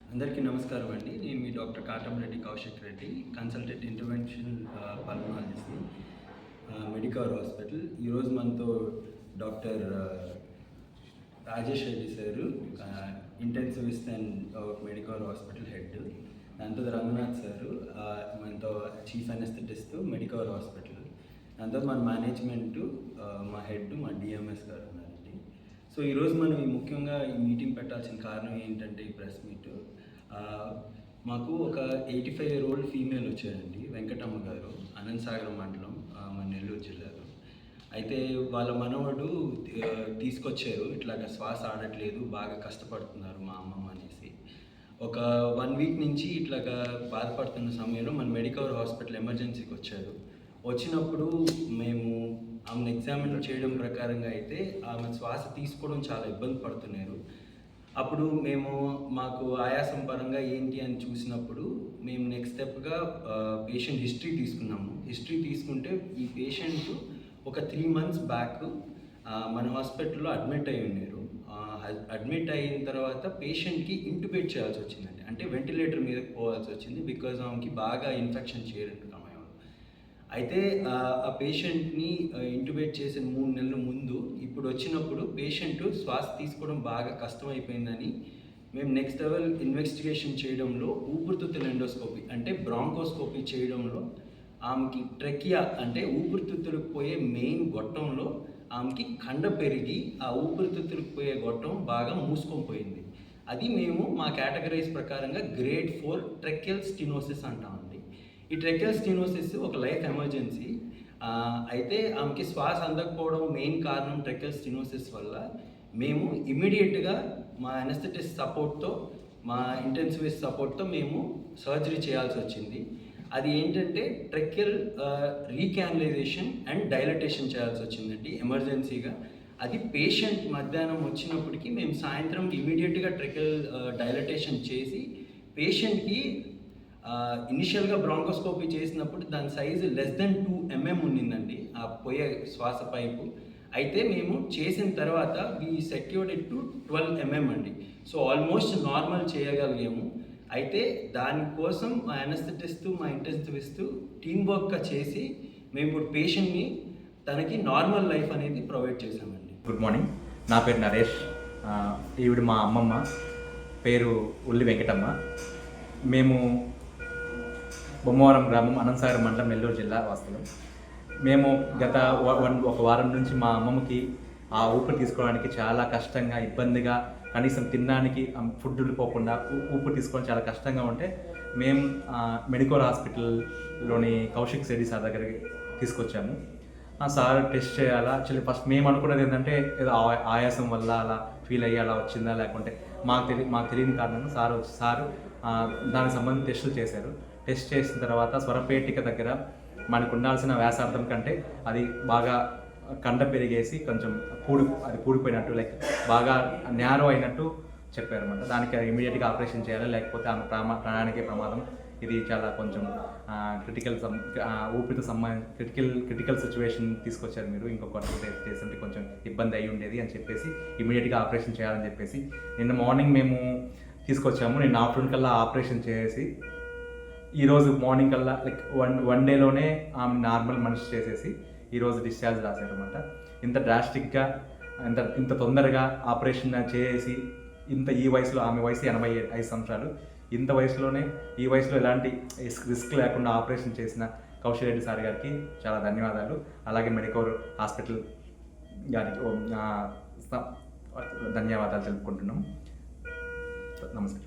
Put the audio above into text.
అందరికీ నమస్కారం అండి. నేను మీ doctor Katam Reddy Kaushik Reddy consultant intervention pulmonologist. Medical hospital. ఈరోజు మనతో doctor Rajesh Reddy sir intensivist and medical hospital head. దాంతో రంగనాథ్ సారు మనతో చీఫ్ అనెస్థెటిస్ట్ మెడికల్ హాస్పిటల్. దాంతో మన మేనేజ్మెంట్ మా హెడ్ మా డిఎంఎస్ గారు ఉన్నారు. సో ఈరోజు మనం ముఖ్యంగా ఈ మీటింగ్ పెట్టాల్సిన కారణం ఏంటంటే ఈ ప్రెస్ మీట్. మాకు ఒక eighty five year old female వచ్చారండి వెంకటమ్మ గారు అనంతసాగరం మండలం మన నెల్లూరు జిల్లాలో. అయితే వాళ్ళ మనవడు తీసుకొచ్చారు ఇట్లాగ శ్వాస ఆడట్లేదు బాగా కష్టపడుతున్నారు మా అమ్మమ్మ అనేసి. ఒక వన్ వీక్ నుంచి ఇట్లాగా బాధపడుతున్న సమయంలో మన మెడికవర్ హాస్పిటల్ ఎమర్జెన్సీకి వచ్చారు వచ్చినప్పుడు మేము ఆమెను ఎగ్జామిన్ చేయడం ప్రకారంగా అయితే ఆమె శ్వాస తీసుకోవడం చాలా ఇబ్బంది పడుతున్నారు. అప్పుడు మేము మాకు ఆయాసం పరంగా ఏంటి అని చూసినప్పుడు మేము నెక్స్ట్ స్టెప్గా పేషెంట్ హిస్టరీ తీసుకున్నాము. హిస్టరీ తీసుకుంటే ఈ పేషెంట్ ఒక త్రీ మంత్స్ బ్యాక్ మన హాస్పిటల్లో అడ్మిట్ అయి ఉన్నారు. అడ్మిట్ అయిన తర్వాత పేషెంట్కి ఇంటిపేట్ చేయాల్సి వచ్చిందండి. అంటే వెంటిలేటర్ మీద పోవాల్సి వచ్చింది బికాజ్ ఆమెకి బాగా ఇన్ఫెక్షన్ చేయడం అయితే ఆ, పేషెంట్ని ఇంటుబేట్ చేసిన మూడు నెలల ముందు ఇప్పుడు వచ్చినప్పుడు పేషెంట్ శ్వాస తీసుకోవడం బాగా కష్టమైపోయిందని మేము నెక్స్ట్ లెవెల్ ఇన్వెస్టిగేషన్ చేయడంలో ఊపిరితిత్తుల ఎండోస్కోపీ అంటే బ్రాంకోస్కోపీ చేయడంలో ఆమెకి ట్రెకియా అంటే ఊపిరితిత్తులకు పోయే మెయిన్ గొట్టంలో ఆమెకి కండ పెరిగి ఆ ఊపిరితిత్తులకు పోయే గొట్టం బాగా మూసుకొని పోయింది. అది మేము మా కేటగరైజ్ ప్రకారంగా గ్రేడ్ ఫోర్ ట్రెక్యల్ స్టినోసిస్ అంటామండి. ఈ ట్రెకల్ స్టీనోసిస్ ఒక లైఫ్ ఎమర్జెన్సీ. అయితే ఆమెకి శ్వాస అందకపోవడం మెయిన్ కారణం ట్రెకల్ స్టీనోసిస్ వల్ల. మేము ఇమీడియట్గా మా అనస్థెటిస్ట్ సపోర్ట్తో మా ఇంటెన్సివిస్ట్ సపోర్ట్తో మేము సర్జరీ చేయాల్సి వచ్చింది. అది ఏంటంటే ట్రెక్కెల్ రీకానలైజేషన్ అండ్ డైలటేషన్ చేయాల్సి వచ్చిందండి ఎమర్జెన్సీగా. అది పేషెంట్ మధ్యాహ్నం వచ్చినప్పటికీ మేము సాయంత్రం ఇమీడియట్గా ట్రెక్యల్ డైలటేషన్ చేసి పేషెంట్కి ఇనిషియల్గా బ్రాంకోస్కోపీ చేసినప్పుడు దాని size less than two mm ఉండిందండి ఆ పోయే శ్వాస పైపు. అయితే మేము చేసిన తర్వాత we secured it to twelve mm అండి. సో ఆల్మోస్ట్ నార్మల్ చేయగలిగాము. అయితే దానికోసం మా అనస్థెటిస్ట్ మా ఇంటెన్సివిస్ట్ టీమ్ వర్క్గా చేసి మేము ఇప్పుడు పేషెంట్ని తనకి నార్మల్ లైఫ్ అనేది ప్రొవైడ్ చేసామండి గుడ్ మార్నింగ్ నా పేరు నరేష్. ఈవిడ మా అమ్మమ్మ. పేరు ఉల్లి వెంకటమ్మ. మేము బొమ్మవరం గ్రామం అనంతసాగర్ మండలం నెల్లూరు జిల్లా వాస్తవం. మేము గత వన్ ఒక వారం నుంచి మా అమ్మమ్మకి ఆ ఊపిరి తీసుకోవడానికి చాలా కష్టంగా ఇబ్బందిగా కనీసం తినడానికి ఫుడ్ పోకుండా ఊపిరి తీసుకోవడం చాలా కష్టంగా ఉంటే మేము మెడికల్ హాస్పిటల్లోని కౌశిక్ సెడి సార్ దగ్గరికి తీసుకొచ్చాము. ఆ సార్ టెస్ట్ చేయాలా? యాక్చువల్లీ ఫస్ట్ మేము అనుకున్నది ఏంటంటే ఏదో ఆయాసం వల్ల అలా ఫీల్ అయ్యి అలా వచ్చిందా లేకుంటే మాకు తెలియ మాకు తెలియని కారణంగా సారు సారు దానికి సంబంధించి టెస్టులు చేశారు. టెస్ట్ చేసిన తర్వాత స్వరపేటిక దగ్గర మనకు ఉండాల్సిన వ్యాసార్థం కంటే అది బాగా కండ పెరిగేసి కొంచెం కూడి అది కూడిపోయినట్టు లైక్ బాగా నేరో అయినట్టు చెప్పారన్నమాట. దానికి ఇమీడియట్గా ఆపరేషన్ చేయాలి లేకపోతే ఆమె ప్రమా ప్రాణానికే ప్రమాదం ఇది చాలా కొంచెం క్రిటికల్ ఊపిరితో సంబంధ క్రిటికల్ క్రిటికల్ సిచ్యువేషన్ తీసుకొచ్చారు మీరు. ఇంకొక చేస్తుంటే కొంచెం ఇబ్బంది అయి ఉండేది అని చెప్పేసి ఇమీడియట్గా ఆపరేషన్ చేయాలని చెప్పేసి నిన్న మార్నింగ్ మేము తీసుకొచ్చాము. నిన్న ఆఫ్టర్నూన్ కల్లా ఆపరేషన్ చేసి ఈరోజు మార్నింగ్ కల్లా లైక్ వన్ వన్ డేలోనే ఆమె నార్మల్ మనిషి చేసేసి ఈరోజు డిశ్చార్జ్ రాశారనమాట ఇంత డ్రాస్టిక్గా ఇంత ఇంత తొందరగా ఆపరేషన్ చేసి ఇంత ఈ వయసులో ఆమె వయసు ఎనభై ఐదు సంవత్సరాలు. ఇంత వయసులోనే ఈ వయసులో ఎలాంటి రిస్క్ లేకుండా ఆపరేషన్ చేసిన కౌశల్ రెడ్డి సార్ గారికి చాలా ధన్యవాదాలు. అలాగే మెడికోర్ హాస్పిటల్ గారికి ధన్యవాదాలు తెలుపుకుంటున్నాం. నమస్కారం.